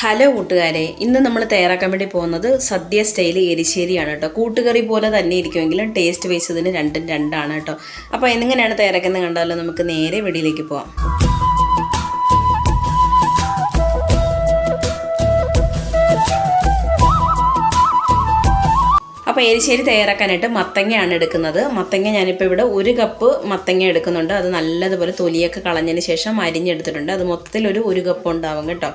Hello കൂട്ടുകാരെ ഇന്ന് നമ്മൾ തയ്യാറാക്കാൻ വേണ്ടി പോകുന്നത് സദ്യ സ്റ്റൈൽ എരിശ്ശേരിയാണ് കേട്ടോ. കൂട്ടുകറി പോലെ തന്നെ ഇരിക്കുമെങ്കിലും ടേസ്റ്റ് വൈസ് ഇതിന് രണ്ടും രണ്ടാണ് കേട്ടോ. അപ്പോൾ എങ്ങനെയാണ് തയ്യാറാക്കുന്നത് കണ്ടാലോ നമുക്ക് നേരെ വെടിയിലേക്ക് പോവാം. അപ്പോൾ എരിശ്ശേരി തയ്യാറാക്കാനായിട്ട് മത്തങ്ങയാണ് എടുക്കുന്നത്. മത്തങ്ങ ഞാനിപ്പോൾ ഇവിടെ ഒരു കപ്പ് മത്തങ്ങ എടുക്കുന്നുണ്ട്. അത് നല്ലതുപോലെ തൊലിയൊക്കെ കളഞ്ഞതിന് ശേഷം അരിഞ്ഞെടുത്തിട്ടുണ്ട്. അത് മൊത്തത്തിൽ ഒരു ഒരു കപ്പ് ഉണ്ടാവും കേട്ടോ.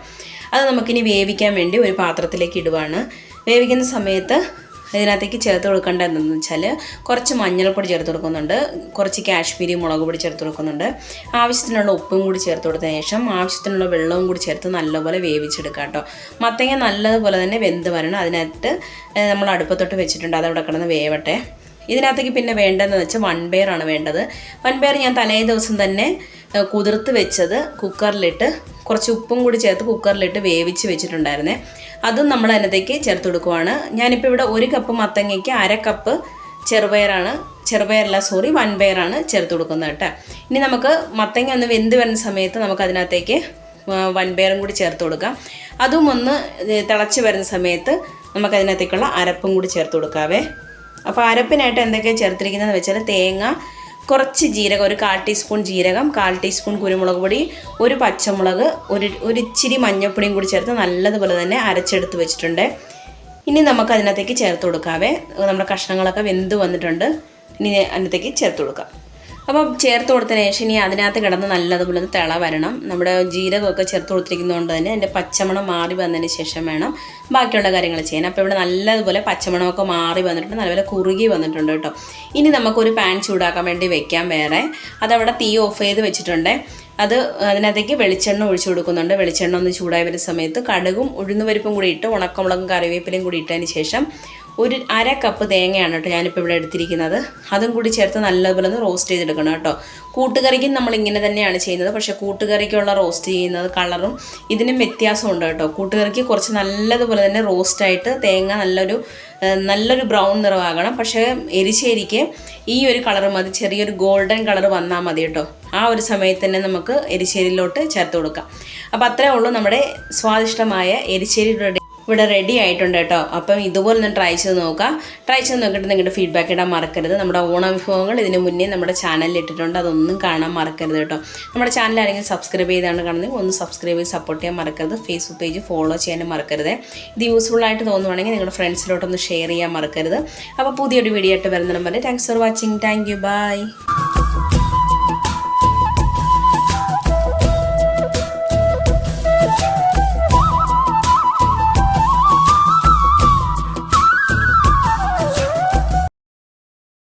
അത് നമുക്കിനി വേവിക്കാൻ വേണ്ടി ഒരു പാത്രത്തിലേക്ക് ഇടുവാണ്. വേവിക്കുന്ന സമയത്ത് ഇതിനകത്തേക്ക് ചേർത്ത് കൊടുക്കേണ്ട എന്താണെന്ന് വെച്ചാൽ കുറച്ച് മഞ്ഞൾപ്പൊടി ചേർത്ത് കൊടുക്കുന്നുണ്ട്. കുറച്ച് കാശ്മീരി മുളക് പൊടി ചേർത്ത് കൊടുക്കുന്നുണ്ട്. ആവശ്യത്തിനുള്ള ഉപ്പും കൂടി ചേർത്ത് കൊടുത്തതിന് ശേഷം ആവശ്യത്തിനുള്ള വെള്ളവും കൂടി ചേർത്ത് നല്ലപോലെ വേവിച്ചെടുക്കുക കേട്ടോ. മത്തങ്ങ നല്ലതുപോലെ തന്നെ വെന്ത് വരണം. അതിനകത്ത് നമ്മൾ അടുപ്പത്തൊട്ട് വെച്ചിട്ടുണ്ട്. അതവിടെ കിടന്ന് വേവട്ടെ. ഇതിനകത്തേക്ക് പിന്നെ വേണ്ടതെന്ന് വെച്ചാൽ വൺ ആണ് വേണ്ടത്. വൺ ബെയർ ഞാൻ തലേ ദിവസം തന്നെ കുതിർത്ത് വെച്ചത് കുക്കറിലിട്ട് കുറച്ച് ഉപ്പും കൂടി ചേർത്ത് കുക്കറിലിട്ട് വേവിച്ച് വെച്ചിട്ടുണ്ടായിരുന്നേ. അതും നമ്മൾ അതിനകത്തേക്ക് ചേർത്ത് കൊടുക്കുവാണ്. ഞാനിപ്പോൾ ഇവിടെ ഒരു കപ്പ് മത്തങ്ങയ്ക്ക് അര കപ്പ് ചെറുപയറാണ് ചെറുപയറല്ല സോറി വൺ ആണ് ചേർത്ത് കൊടുക്കുന്നത് കേട്ടോ. ഇനി നമുക്ക് മത്തങ്ങ ഒന്ന് വെന്ത് വരുന്ന സമയത്ത് നമുക്ക് അതിനകത്തേക്ക് വൺ ബെയറും കൂടി ചേർത്ത് കൊടുക്കാം. അതും ഒന്ന് തിളച്ച് വരുന്ന സമയത്ത് നമുക്ക് അതിനകത്തേക്കുള്ള അരപ്പും കൂടി ചേർത്ത് കൊടുക്കാവേ. അപ്പോൾ അരപ്പിനായിട്ട് എന്തൊക്കെയാണ് ചേർത്തിരിക്കുന്നതെന്ന് വെച്ചാൽ തേങ്ങ കുറച്ച് ജീരകം ഒരു കാൽ ടീസ്പൂൺ ജീരകം കാൽ ടീസ്പൂൺ കുരുമുളക് പൊടി ഒരു പച്ചമുളക് ഒരു ഒരു ഇച്ചിരി മഞ്ഞൾപ്പൊടിയും കൂടി ചേർത്ത് നല്ലതുപോലെ തന്നെ അരച്ചെടുത്ത് വെച്ചിട്ടുണ്ട്. ഇനി നമുക്ക് അതിനകത്തേക്ക് ചേർത്ത് കൊടുക്കാവേ. നമ്മുടെ കഷ്ണങ്ങളൊക്കെ വെന്ത് വന്നിട്ടുണ്ട്. ഇനി അതിനകത്തേക്ക് ചേർത്ത് കൊടുക്കാം. അപ്പോൾ ചേർത്ത് കൊടുത്തതിന് ശേഷം ഇനി അതിനകത്ത് കിടന്ന് നല്ലതുപോലെ തിള വരണം. നമ്മുടെ ജീരകമൊക്കെ ചേർത്ത് കൊടുത്തിരിക്കുന്നതുകൊണ്ട് തന്നെ അതിന്റെ പച്ചമണം മാറി വന്നതിന് ശേഷം വേണം ബാക്കിയുള്ള കാര്യങ്ങൾ ചെയ്യാൻ. അപ്പോൾ ഇവിടെ നല്ലതുപോലെ പച്ചമണമൊക്കെ മാറി വന്നിട്ടുണ്ട്. നല്ലപോലെ കുറുകി വന്നിട്ടുണ്ട് കേട്ടോ. ഇനി നമുക്കൊരു പാൻ ചൂടാക്കാൻ വേണ്ടി വെക്കാം വേറെ. അതവിടെ തീ ഓഫ് ചെയ്ത് വെച്ചിട്ടുണ്ട്. അത് അതിനകത്തേക്ക് വെളിച്ചെണ്ണ ഒഴിച്ചു കൊടുക്കുന്നുണ്ട്. വെളിച്ചെണ്ണ ഒന്ന് ചൂടായി വരുന്ന സമയത്ത് കടുകും ഉഴുന്നുപരിപ്പും കൂടി ഇട്ട് ഉണക്കമുളകും കറിവേപ്പിലയും കൂടി ഇട്ടതിന് ശേഷം ഒരു അര കപ്പ് തേങ്ങയാണ് കേട്ടോ ഞാനിപ്പോൾ ഇവിടെ എടുത്തിരിക്കുന്നത്. അതും കൂടി ചേർത്ത് നല്ലതുപോലെ ഒന്ന് റോസ്റ്റ് ചെയ്തെടുക്കണം കേട്ടോ. കൂട്ടുകറിക്കും നമ്മൾ ഇങ്ങനെ തന്നെയാണ് ചെയ്യുന്നത്. പക്ഷേ കൂട്ടുകറിക്കുള്ള റോസ്റ്റ് ചെയ്യുന്നത് കളറും ഇതിനും വ്യത്യാസമുണ്ട് കേട്ടോ. കൂട്ടുകറിക്ക് കുറച്ച് നല്ലതുപോലെ തന്നെ റോസ്റ്റായിട്ട് തേങ്ങ നല്ലൊരു നല്ലൊരു ബ്രൗൺ നിറമാകണം. പക്ഷേ എരിശ്ശേരിക്ക് ഈ ഒരു കളർ മതി. ചെറിയൊരു ഗോൾഡൻ കളർ വന്നാൽ മതി കേട്ടോ. ആ ഒരു സമയത്ത് തന്നെ നമുക്ക് എരിശ്ശേരിയിലോട്ട് ചേർത്ത് കൊടുക്കാം. അപ്പോൾ അത്രേ ഉള്ളൂ നമ്മുടെ സ്വാദിഷ്ടമായ എരിശ്ശേരി റെഡി ഇവിടെ റെഡി ആയിട്ടുണ്ട് കേട്ടോ. അപ്പം ഇതുപോലെ ഒന്ന് ട്രൈ ചെയ്ത് നോക്കാം. ട്രൈ ചെയ്ത് നോക്കിയിട്ട് നിങ്ങളുടെ ഫീഡ്ബാക്ക് ഇടാൻ മറക്കരുത്. നമ്മുടെ ഓണവിഭവങ്ങൾ ഇതിന് മുന്നേ നമ്മുടെ ചാനലിൽ ഇട്ടിട്ടുണ്ട്. അതൊന്നും കാണാൻ മറക്കരുത് കേട്ടോ. നമ്മുടെ ചാനൽ ആരെങ്കിലും സബ്സ്ക്രൈബ് ചെയ്താണ് കാണുന്നത് ഒന്ന് സബ്സ്ക്രൈബ് ചെയ്ത് സപ്പോർട്ട് ചെയ്യാൻ മറക്കരുത്. ഫേസ്ബുക്ക് പേജ് ഫോളോ ചെയ്യാനും മറക്കരുത്. ഇത് യൂസ്ഫുൾ ആയിട്ട് തോന്നുവാണെങ്കിൽ നിങ്ങളുടെ ഫ്രണ്ട്സിലോട്ടൊന്ന് ഷെയർ ചെയ്യാൻ മറക്കരുത്. അപ്പോൾ പുതിയൊരു വീഡിയോ ആയിട്ട് വരുന്ന number thanks for watching thank you bye